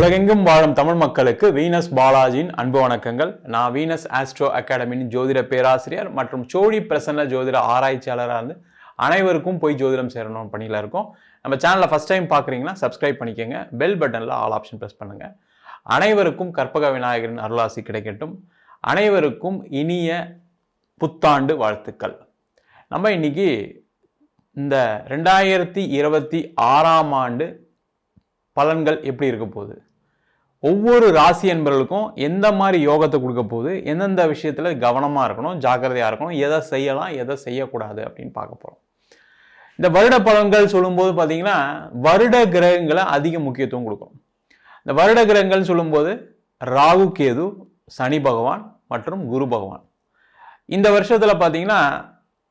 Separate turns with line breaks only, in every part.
உலகெங்கும் வாழும் தமிழ் மக்களுக்கு வீனஸ் பாலாஜியின் அன்பு வணக்கங்கள். நான் வீனஸ் ஆஸ்ட்ரோ அகாடமியின் ஜோதிட பேராசிரியர் மற்றும் சோழி பிரசன்ன ஜோதிட ஆராய்ச்சியாளராக இருந்து அனைவருக்கும் போய் ஜோதிடம் சேரணும் பணியில் இருக்கோம். நம்ம சேனலில் ஃபஸ்ட் டைம் பார்க்குறீங்கன்னா சப்ஸ்கிரைப் பண்ணிக்கோங்க. பெல் பட்டனில் ஆல் ஆப்ஷன் ப்ரெஸ் பண்ணுங்கள் அனைவருக்கும் கற்பக விநாயகரின் அருளாசி கிடைக்கட்டும். அனைவருக்கும் இனிய புத்தாண்டு வாழ்த்துக்கள். நம்ம இன்னைக்கு இந்த ரெண்டாயிரத்தி இருபத்தி ஆறாம் ஆண்டு பலன்கள் எப்படி இருக்க போகுது? ஒவ்வொரு ராசி என்பவர்களுக்கும் எந்த மாதிரி யோகத்தை கொடுக்க போகுது எந்தெந்த விஷயத்தில் கவனமாக இருக்கணும் ஜாக்கிரதையாக இருக்கணும் எதை செய்யலாம் எதை செய்யக்கூடாது அப்படின்னு பார்க்க போகிறோம் இந்த வருட பலன்கள் சொல்லும்போது பார்த்தீங்கன்னா வருட கிரகங்களை அதிக முக்கியத்துவம் கொடுக்கும். இந்த வருட கிரகங்கள் சொல்லும்போது ராகு கேது சனி பகவான் மற்றும் குரு பகவான். இந்த வருஷத்தில் பார்த்தீங்கன்னா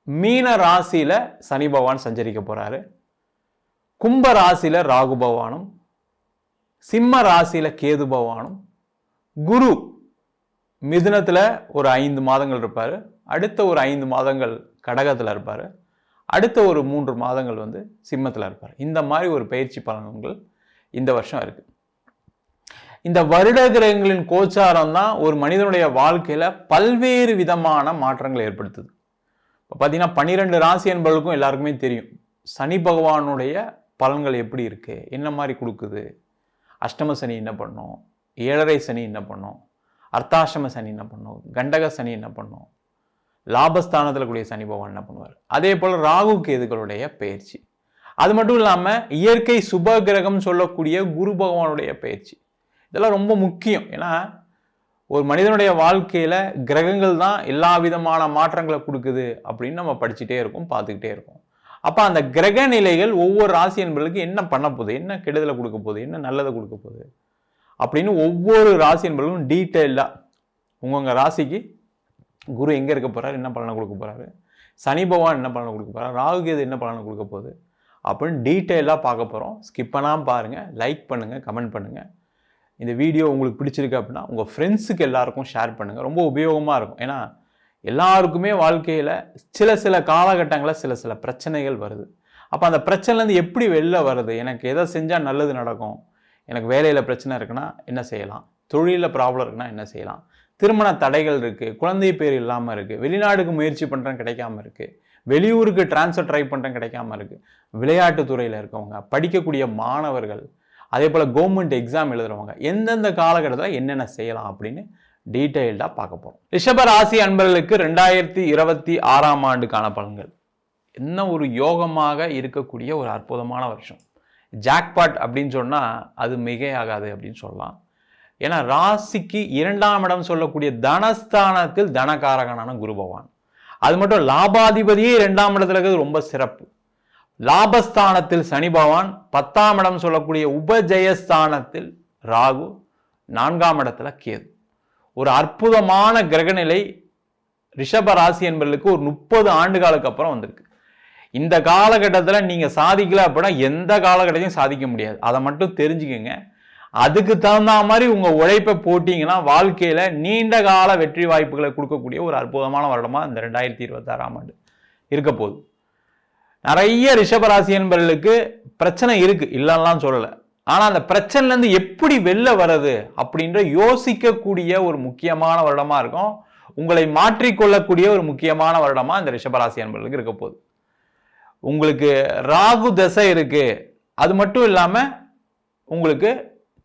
மீன ராசியில் சனி பகவான் சஞ்சரிக்க போகிறாரு கும்ப ராசியில் ராகு பகவானும் சிம்ம ராசியில் கேது பகவானும் குரு மிதுனத்தில் ஒரு ஐந்து மாதங்கள் இருப்பார். அடுத்த ஒரு ஐந்து மாதங்கள் கடகத்தில் இருப்பார். அடுத்த ஒரு மூன்று மாதங்கள் வந்து சிம்மத்தில் இருப்பார். இந்த மாதிரி ஒரு பயிற்சி பலன்கள் இந்த வருஷம் இருக்குது இந்த வருட கிரகங்களின் கோச்சாரம் தான் ஒரு மனிதனுடைய வாழ்க்கையில் பல்வேறு விதமான மாற்றங்களை ஏற்படுத்துது. இப்போ பார்த்தீங்கன்னா பன்னிரெண்டு ராசி என்பவர்களுக்கும் எல்லாருக்குமே தெரியும். சனி பகவானுடைய பலன்கள் எப்படி இருக்குது என்ன மாதிரி கொடுக்குது? அஷ்டம சனி என்ன பண்ணும்? ஏழரை சனி என்ன பண்ணும்? அர்த்தாஷ்டம சனி என்ன பண்ணும்? கண்டக சனி என்ன பண்ணும்? லாபஸ்தானத்தில் கூடிய சனி பகவான் என்ன பண்ணுவார்? அதே போல் ராகு கேதுகளுடைய பயிற்சி. அது மட்டும் இல்லாமல் இயற்கை சுப கிரகம் சொல்லக்கூடிய குரு பகவானுடைய பயிற்சி. இதெல்லாம் ரொம்ப முக்கியம். ஏன்னா ஒரு மனிதனுடைய வாழ்க்கையில் கிரகங்கள் தான் எல்லா விதமான மாற்றங்களை கொடுக்குது அப்படின்னு நம்ம படிச்சுட்டே இருக்கோம் பார்த்துக்கிட்டே இருக்கோம். அப்போ அந்த கிரக நிலைகள் ஒவ்வொரு ராசி என்பர்களுக்கு என்ன பண்ண போகுது? என்ன கெடுதலை கொடுக்க போகுது? என்ன நல்லதை கொடுக்க போகுது? அப்படின்னு ஒவ்வொரு ராசி என்பர்களும் டீட்டெயிலாக உங்கவுங்க ராசிக்கு குரு எங்கே இருக்க போகிறார் என்ன பலனை கொடுக்க போகிறாரு சனி பகவான் என்ன பலனை கொடுக்க போகிறார் ராகு கேது என்ன பலனை கொடுக்க போகுது? அப்படின்னு டீட்டெயிலாக பார்க்க போகிறோம் ஸ்கிப் பண்ணாமல் பாருங்கள் லைக் பண்ணுங்கள் கமெண்ட் பண்ணுங்கள் இந்த வீடியோ உங்களுக்கு பிடிச்சிருக்கு அப்படின்னா உங்கள் ஃப்ரெண்ட்ஸுக்கு எல்லாருக்கும் ஷேர் பண்ணுங்கள் ரொம்ப உபயோகமாக இருக்கும். ஏன்னா எல்லாருக்குமே வாழ்க்கையில் சில சில காலகட்டங்களில் சில சில பிரச்சனைகள் வருது. அப்போ அந்த பிரச்சனைலேருந்து எப்படி வெளில வருது எனக்கு எதை செஞ்சால் நல்லது நடக்கும்? எனக்கு வேலையில் பிரச்சனை இருக்குன்னா என்ன செய்யலாம்? தொழிலில் ப்ராப்ளம் இருக்குன்னா என்ன செய்யலாம்? திருமண தடைகள் இருக்குது குழந்தை பேர் இல்லாமல் இருக்குது வெளிநாடுக்கு முயற்சி பண்ணுறேன் கிடைக்காம இருக்குது வெளியூருக்கு டிரான்ஸ்ஃபர் ட்ரை பண்ணுறேன் கிடைக்காம இருக்குது விளையாட்டுத்துறையில் இருக்கவங்க படிக்கக்கூடிய மாணவர்கள் அதே போல் கவர்மெண்ட் எக்ஸாம் எழுதுறவங்க எந்தெந்த காலகட்டத்தில் என்னென்ன செய்யலாம் அப்படின்னு டீட்டெயில்டாக பார்க்க போகிறோம் ரிஷப ராசி அன்பர்களுக்கு ரெண்டாயிரத்தி இருபத்தி ஆறாம் ஆண்டுக்கான பலன்கள். என்ன ஒரு யோகமாக இருக்கக்கூடிய ஒரு அற்புதமான வருஷம். ஜாக்பாட் அப்படின்னு சொன்னால் அது மிகையாகாது அப்படின்னு சொல்லலாம். ஏன்னா ராசிக்கு இரண்டாம் இடம் சொல்லக்கூடிய தனஸ்தானத்தில் தனகாரகனான குரு பகவான். அது மட்டும் லாபாதிபதியே இரண்டாம் இடத்துல இருக்கிறது ரொம்ப சிறப்பு. லாபஸ்தானத்தில் சனி பகவான் பத்தாம் இடம் சொல்லக்கூடிய உபஜயஸ்தானத்தில் ராகு நான்காம் இடத்துல கேது. ஒரு அற்புதமான கிரகநிலை ரிஷப ராசி என்பவர்களுக்கு ஒரு முப்பது ஆண்டு காலக்கு அப்புறம் வந்திருக்கு. இந்த காலகட்டத்தில் நீங்கள் சாதிக்கல அப்படின்னா எந்த காலகட்டத்தையும் சாதிக்க முடியாது. அதை மட்டும் தெரிஞ்சுக்கோங்க. அதுக்கு தகுந்த மாதிரி உங்கள் உழைப்பை போட்டிங்கன்னா வாழ்க்கையில் நீண்ட கால வெற்றி வாய்ப்புகளை கொடுக்கக்கூடிய ஒரு அற்புதமான வருடமாக இந்த ரெண்டாயிரத்தி இருபத்தாறாம் ஆண்டு இருக்க போகுது. நிறைய ரிஷபராசி என்பவர்களுக்கு பிரச்சனை இருக்குது இல்லைன்னா சொல்லலை. ஆனால் அந்த பிரச்சனைலேருந்து எப்படி வெளில வர்றது அப்படின்ற யோசிக்கக்கூடிய ஒரு முக்கியமான வருடமாக இருக்கும். உங்களை மாற்றிக்கொள்ளக்கூடிய ஒரு முக்கியமான வருடமாக இந்த ரிஷபராசி அன்பர்களுக்கு இருக்க போகுது. உங்களுக்கு ராகு தசை இருக்கு. அது மட்டும் இல்லாமல் உங்களுக்கு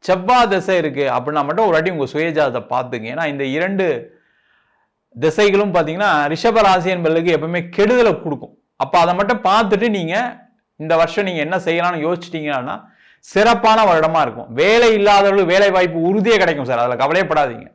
செவ்வா திசை இருக்கு அப்படின்னா மட்டும் ஒரு வாட்டி உங்கள் சுயஜாதத்தை பார்த்துங்க. ஏன்னா இந்த இரண்டு திசைகளும் பார்த்தீங்கன்னா ரிஷப ராசி என்பவர்களுக்கு எப்பவுமே கெடுதலை கொடுக்கும். அப்போ அதை மட்டும் பார்த்துட்டு நீங்கள் இந்த வருஷம் நீங்கள் என்ன செய்யலாம்னு யோசிச்சிட்டிங்கன்னா சிறப்பான வருடமா இருக்கும். வேலை இல்லாதவர்களுக்கு வேலை வாய்ப்பு உறுதியே கிடைக்கும் சார். அதில் கவலையப்படாதீங்க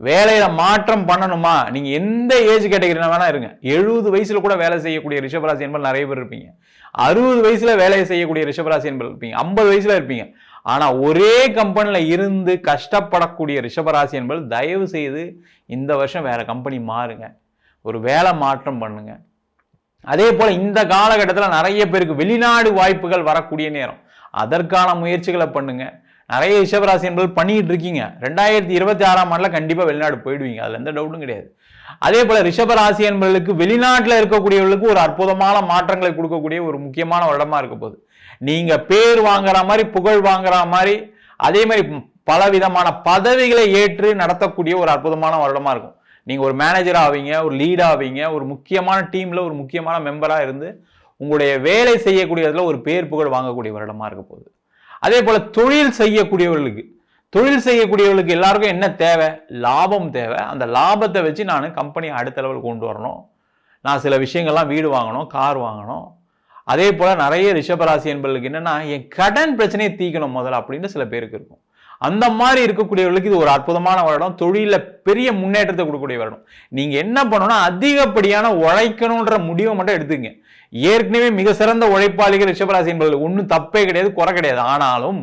வேலையில மாற்றம் பண்ணணுமா? நீங்க எந்த ஏஜ் கேட்டகரினா வேணா இருங்க. எழுபது வயசுல கூட வேலை செய்யக்கூடிய ரிஷபராசி என்பது நிறைய பேர் இருப்பீங்க. அறுபது வயசுல வேலையை செய்யக்கூடிய ரிஷபராசி என்பது இருப்பீங்க. ஐம்பது வயசுல இருப்பீங்க. ஆனா ஒரே கம்பெனில இருந்து கஷ்டப்படக்கூடிய ரிஷபராசி என்பது தயவு செய்து இந்த வருஷம் வேற கம்பெனி மாறுங்க. ஒரு வேலை மாற்றம் பண்ணுங்க. அதே போல இந்த காலகட்டத்தில் நிறைய பேருக்கு வெளிநாடு வாய்ப்புகள் வரக்கூடிய நேரம். அதற்கான முயற்சிகளை பண்ணுங்க. நிறைய ரிஷபராசி என்பது பண்ணிட்டு இருக்கீங்க. ரெண்டாயிரத்தி இருபத்தி ஆறாம் ஆண்டுல கண்டிப்பா வெளிநாடு போயிடுவீங்க. அதுல எந்த டவுட்டும் கிடையாது. அதே போல ரிஷபராசி என்பவர்களுக்கு வெளிநாட்டில் இருக்கக்கூடியவர்களுக்கு ஒரு அற்புதமான மாற்றங்களை கொடுக்கக்கூடிய ஒரு முக்கியமான வருடமா இருக்க போகுது. நீங்க பேர் வாங்குற மாதிரி புகழ் வாங்குற மாதிரி அதே மாதிரி பல விதமான பதவிகளை ஏற்று நடத்தக்கூடிய ஒரு அற்புதமான வருடமா இருக்கும். நீங்க ஒரு மேனேஜர் ஆவீங்க ஒரு லீட் ஆவீங்க ஒரு முக்கியமான டீம்ல ஒரு முக்கியமான மெம்பரா இருந்து உங்களுடைய வேலை செய்யக்கூடியதில் ஒரு பேர் புகழ் வாங்கக்கூடிய வருடமாக இருக்க போகுது. அதே போல் தொழில் செய்யக்கூடியவர்களுக்கு தொழில் செய்யக்கூடியவர்களுக்கு எல்லாருக்கும் என்ன தேவை? லாபம் தேவை. அந்த லாபத்தை வச்சு நான் கம்பெனி அடுத்த லெவல் கொண்டு வரணும். நான் சில விஷயங்கள்லாம் வீடு வாங்கணும் கார் வாங்கணும். அதே போல் நிறைய ரிஷபராசி என்பவர்களுக்கு என்னென்னா என் கடன் பிரச்சனையை தீக்கணும் முதல்ல அப்படின்னு சில பேருக்கு இருக்கும். அந்த மாதிரி இருக்கக்கூடியவர்களுக்கு இது ஒரு அற்புதமான வருடம். தொழிலில் பெரிய முன்னேற்றத்தை கொடுக்கக்கூடிய வருடம். நீங்கள் என்ன பண்ணணும்னா அதிகப்படியான உழைக்கணுன்ற முடிவை மட்டும் எடுத்துங்க ஏற்கனவே மிக சிறந்த உழைப்பாளிகள் ரிஷபராசி என்பது ஒன்றும் தப்பே கிடையாது குறை கிடையாது. ஆனாலும்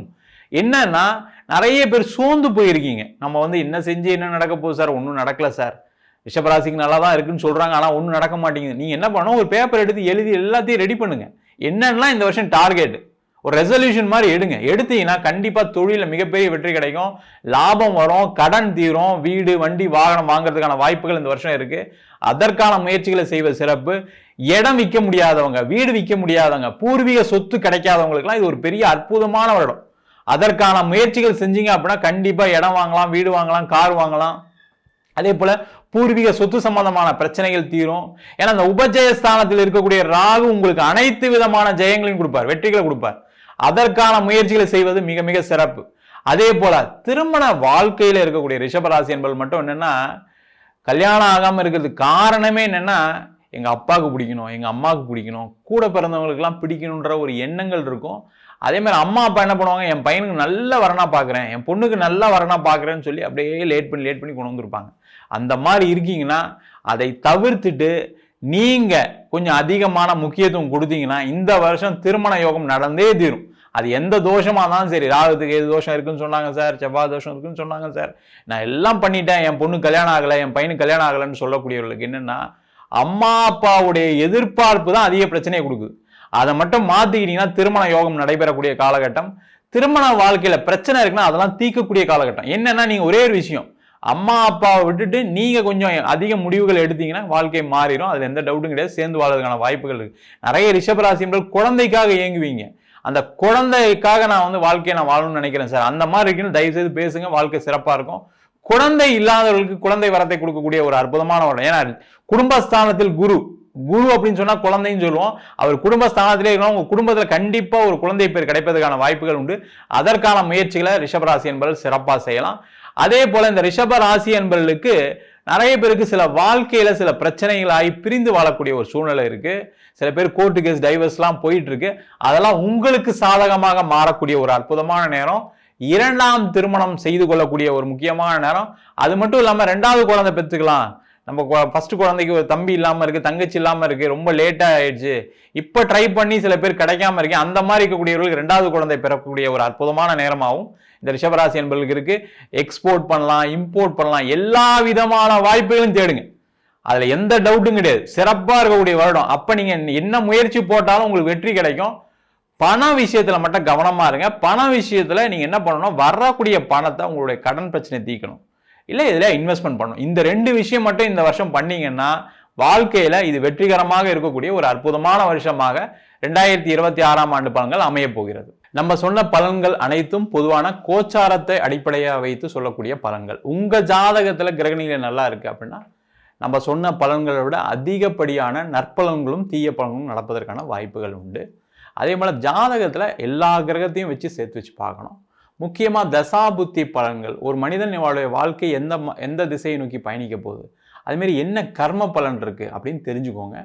என்னன்னா நிறைய பேர் சோர்ந்து போயிருக்கீங்க. நம்ம வந்து என்ன செஞ்சு என்ன நடக்க போகுது சார்? ஒன்றும் நடக்கல சார். ரிஷபராசிக்கு நல்லா தான் இருக்குன்னு சொல்கிறாங்க ஆனால் ஒன்றும் நடக்க மாட்டேங்குது. நீங்கள் என்ன பண்ணணும்? ஒரு பேப்பர் எடுத்து எழுதி எல்லாத்தையும் ரெடி பண்ணுங்கள் என்னென்னா இந்த வருஷம் டார்கெட் ஒரு ரெசல்யூஷன் மாதிரி எடுங்க. எடுத்தீங்கன்னா கண்டிப்பாக தொழிலில் மிகப்பெரிய வெற்றி கிடைக்கும். லாபம் வரும் கடன் தீரும் வீடு வண்டி வாகனம் வாங்குறதுக்கான வாய்ப்புகள் இந்த வருஷம் இருக்குது அதற்கான முயற்சிகளை செய்வது சிறப்பு. இடம் விற்க முடியாதவங்க வீடு விற்க முடியாதவங்க பூர்வீக சொத்து கிடைக்காதவங்களுக்குலாம் இது ஒரு பெரிய அற்புதமான வருடம். அதற்கான முயற்சிகள் செஞ்சீங்க அப்படின்னா கண்டிப்பாக இடம் வாங்கலாம் வீடு வாங்கலாம் கார் வாங்கலாம். அதே போல பூர்வீக சொத்து சம்பந்தமான பிரச்சனைகள் தீரும். ஏன்னா அந்த உபஜயஸ்தானத்தில் இருக்கக்கூடிய ராகு உங்களுக்கு அனைத்து விதமான ஜெயங்களையும் கொடுப்பார் வெற்றிகளை கொடுப்பார். அதற்கான முயற்சிகளை செய்வது மிக மிக சிறப்பு. அதே போல திருமண வாழ்க்கையில் இருக்கக்கூடிய ரிஷபராசி என்பது மட்டும் என்னன்னா கல்யாணம் ஆகாமல் இருக்கிறதுக்கு காரணமே என்னன்னா எங்க அப்பாவுக்கு பிடிக்கணும் எங்க அம்மாவுக்கு பிடிக்கணும் கூட பிறந்தவங்களுக்குலாம் பிடிக்கணுன்ற ஒரு எண்ணங்கள் இருக்கும். அதே மாதிரி அம்மா அப்பா என்ன பண்ணுவாங்க என் பையனுக்கு நல்ல வரனா பார்க்குறேன் என் பொண்ணுக்கு நல்ல வரனா பார்க்குறேன்னு சொல்லி அப்படியே லேட் பண்ணி லேட் பண்ணி கொண்டு வந்திருப்பாங்க. அந்த மாதிரி இருக்கீங்கன்னா அதை தவிர்த்துட்டு நீங்கள் கொஞ்சம் அதிகமான முக்கியத்துவம் கொடுத்தீங்கன்னா இந்த வருஷம் திருமண யோகம் நடந்தே தீரும். அது எந்த தோஷமாக இருந்தாலும் சரி. ராகத்துக்கு எது தோஷம் இருக்குன்னு சொன்னாங்க சார் செவ்வாய் தோஷம் இருக்குன்னு சொன்னாங்க சார். நான் எல்லாம் பண்ணிட்டேன். என் பொண்ணு கல்யாணம் ஆகலை என் பையனுக்கு கல்யாணம் ஆகலைன்னு சொல்லக்கூடியவர்களுக்கு என்னென்னா அம்மா அப்பாவுடைய எதிர்பார்ப்பு தான் அதிக பிரச்சனையை கொடுக்குது. அதை மட்டும் மாற்றிக்கிட்டிங்கன்னா திருமண யோகம் நடைபெறக்கூடிய காலகட்டம். திருமண வாழ்க்கையில் பிரச்சனை இருக்குன்னா அதெல்லாம் தீர்க்கக்கூடிய காலகட்டம். என்னன்னா நீங்கள் ஒரே ஒரு விஷயம். அம்மா அப்பாவை விட்டுட்டு நீங்கள் கொஞ்சம் அதிக முடிவுகள் எடுத்தீங்கன்னா வாழ்க்கை மாறிடும். அதில் எந்த டவுட்டும் கிடையாது. சேர்ந்து வாழ்றதுக்கான வாய்ப்புகள் இருக்குது நிறைய ரிஷபராசி குழந்தைக்காக இயங்குவீங்க. அந்த குழந்தைக்காக நான் வந்து வாழ்க்கையை நான் வாழணும்னு நினைக்கிறேன் சார். அந்த மாதிரி இருக்குன்னு தயவு செய்து பேசுங்க. வாழ்க்கை சிறப்பாக இருக்கும். குழந்தை இல்லாதவர்களுக்கு குழந்தை வரத்தை கொடுக்கக்கூடிய ஒரு அற்புதமான வரம். ஏன்னா குடும்பஸ்தானத்தில் குரு. குரு அப்படின்னு சொன்னா குழந்தைன்னு சொல்லுவோம். அவர் குடும்பஸ்தானத்திலே இருக்கணும். உங்க குடும்பத்துல கண்டிப்பா ஒரு குழந்தை பேர் கிடைப்பதற்கான வாய்ப்புகள் உண்டு. அதற்கான முயற்சிகளை ரிஷபராசி என்பவர்கள் சிறப்பாக செய்யலாம். அதே போல இந்த ரிஷப ராசி என்பவர்களுக்கு நிறைய பேருக்கு சில வாழ்க்கையில் சில பிரச்சனைகளாகி பிரிந்து வாழக்கூடிய ஒரு சூழ்நிலை இருக்குது சில பேர் கோர்ட்டு கேஸ் டைவர்ஸ்லாம் போயிட்டுருக்கு. அதெல்லாம் உங்களுக்கு சாதகமாக மாறக்கூடிய ஒரு அற்புதமான நேரம். இரண்டாம் திருமணம் செய்து கொள்ளக்கூடிய ஒரு முக்கியமான நேரம். அது மட்டும் இல்லாமல் ரெண்டாவது குழந்தை பெற்றுக்கலாம். நம்ம ஃபஸ்ட்டு குழந்தைக்கு ஒரு தம்பி இல்லாமல் இருக்குது தங்கச்சி இல்லாமல் இருக்குது ரொம்ப லேட்டாக ஆயிடுச்சு. இப்போ ட்ரை பண்ணி சில பேர் கிடைக்காம இருக்கு அந்த மாதிரி இருக்கக்கூடியவர்களுக்கு ரெண்டாவது குழந்தை பிறக்கக்கூடிய ஒரு அற்புதமான நேரமாகவும் இந்த ரிஷபராசி என்பவர்களுக்கு இருக்கு. எக்ஸ்போர்ட் பண்ணலாம் இம்போர்ட் பண்ணலாம். எல்லா விதமான வாய்ப்புகளும் தேடுங்க. அதுல எந்த டவுட்டும் கிடையாது. சிறப்பா இருக்கக்கூடிய வருடம். அப்ப நீங்க என்ன முயற்சி போட்டாலும் உங்களுக்கு வெற்றி கிடைக்கும். பண விஷயத்துல மட்டும் கவனமா இருங்க. பண விஷயத்துல நீங்க என்ன பண்ணணும்? வரக்கூடிய பணத்தை உங்களுடைய கடன் பிரச்சனை தீர்க்கணும். இல்லை இதுல இன்வெஸ்ட்மெண்ட் பண்ணணும். இந்த ரெண்டு விஷயம் மட்டும் இந்த வருஷம் பண்ணீங்கன்னா வாழ்க்கையில இது வெற்றிகரமாக இருக்கக்கூடிய ஒரு அற்புதமான வருஷமாக ரெண்டாயிரத்தி இருபத்தி ஆறாம் ஆண்டு பலன்கள் அமைய போகிறது. நம்ம சொன்ன பலன்கள் அனைத்தும் பொதுவான கோச்சாரத்தை அடிப்படையாக வைத்து சொல்லக்கூடிய பலன்கள். உங்கள் ஜாதகத்தில் கிரகணிகளை நல்லா இருக்குது அப்படின்னா நம்ம சொன்ன பலன்களை விட அதிகப்படியான நற்பலன்களும் தீய பலன்களும் நடப்பதற்கான வாய்ப்புகள் உண்டு. அதே போல் ஜாதகத்தில் எல்லா கிரகத்தையும் வச்சு சேர்த்து வச்சு பார்க்கணும். முக்கியமாக தசாபுத்தி பலன்கள். ஒரு மனிதனுடைய வாழ்க்கை எந்த எந்த திசையை நோக்கி பயணிக்க போகுது? அதுமாரி என்ன கர்ம பலன் இருக்குது அப்படின்னு தெரிஞ்சுக்கோங்க.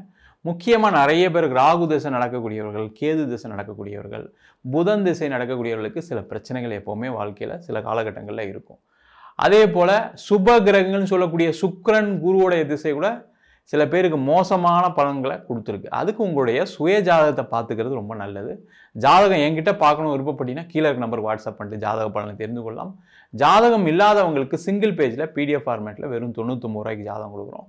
முக்கியமாக நிறைய பேருக்கு ராகு திசை நடக்கக்கூடியவர்கள் கேது திசை நடக்கக்கூடியவர்கள் புதன் திசை நடக்கக்கூடியவர்களுக்கு சில பிரச்சனைகள் எப்போவுமே வாழ்க்கையில் சில காலகட்டங்களில் இருக்கும். அதே போல் சுப கிரகங்கள்னு சொல்லக்கூடிய சுக்கரன் குருவோடைய திசை கூட சில பேருக்கு மோசமான பலன்களை கொடுத்துருக்கு. அதுக்கு உங்களுடைய சுய ஜாதகத்தை பார்த்துக்கிறது ரொம்ப நல்லது. ஜாதகம் என்கிட்ட பார்க்கணும் விருப்பப்பட்டீங்கன்னா கீழே இருக்க நம்பருக்கு வாட்ஸ்அப் பண்ணிட்டு ஜாதக பலனை தெரிந்து கொள்ளலாம். ஜாதகம் இல்லாதவங்களுக்கு சிங்கிள் பேஜில் பிடிஎஃப் ஃபார்மேட்டில் வெறும் தொண்ணூற்றொம்பது ரூபாய்க்கு ஜாதகம் கொடுக்குறோம்.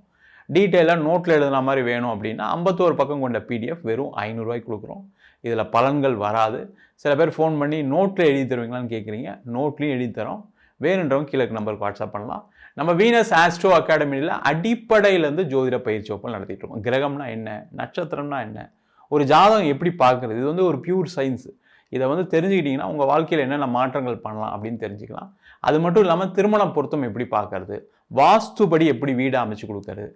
டீட்டெயிலாக நோட்டில் எழுதுன மாதிரி வேணும் அப்படின்னா ஐம்பத்தோரு பக்கம் கொண்ட பிடிஎஃப் வெறும் ஐநூறுரூவாய்க்கு கொடுக்குறோம். இதில் பலன்கள் வராது. சில பேர் ஃபோன் பண்ணி நோட்டில் எழுதி தருவீங்களான்னு கேட்குறீங்க நோட்லேயும் எழுதி தரோம். வேணுன்றவங்க கீழே நம்பருக்கு வாட்ஸ்அப் பண்ணலாம். நம்ம வீனஸ் ஆஸ்ட்ரோ அகாடமியில் அடிப்படையிலேருந்து ஜோதிட பயிற்சி வகுப்புகள் நடத்திட்டு இருக்கோம். கிரகம்னா என்ன? நட்சத்திரம்னா என்ன? ஒரு ஜாதகம் எப்படி பார்க்குறது? இது வந்து ஒரு பியூர் சயின்ஸ் இதை வந்து தெரிஞ்சுக்கிட்டிங்கன்னா உங்கள் வாழ்க்கையில் என்னென்ன மாற்றங்கள் பண்ணலாம் அப்படின்னு தெரிஞ்சுக்கலாம். அது மட்டும் இல்லாமல் திருமண பொருத்தம் எப்படி பார்க்கறது? வாஸ்துபடி எப்படி வீடு அமைச்சு கொடுக்கறது?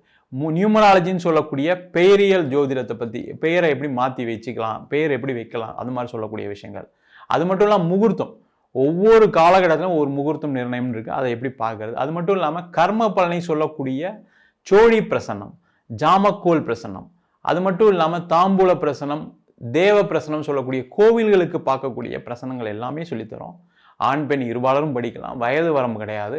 நியூமராலஜின்னு சொல்லக்கூடிய பெயரியல் ஜோதிடத்தை பற்றி பெயரை எப்படி மாற்றி வச்சுக்கலாம் பெயர் எப்படி வைக்கலாம் அது மாதிரி சொல்லக்கூடிய விஷயங்கள். அது மட்டும் இல்லாமல் முகூர்த்தம். ஒவ்வொரு காலகட்டத்திலும் ஒரு முகூர்த்தம் நிர்ணயம் இருக்குது அதை எப்படி பார்க்கறது? அது மட்டும் இல்லாமல் கர்ம பலனை சொல்லக்கூடிய சோழி பிரசன்னம் ஜாமக்கோல் பிரசன்னம். அது மட்டும் இல்லாமல் தாம்பூல பிரசனம் தேவ பிரசனம் சொல்லக்கூடிய கோவில்களுக்கு பார்க்கக்கூடிய பிரசனங்கள் எல்லாமே சொல்லித்தரோம். ஆண் பெண் இருபாலரும் படிக்கலாம். வயது வரம்பு கிடையாது.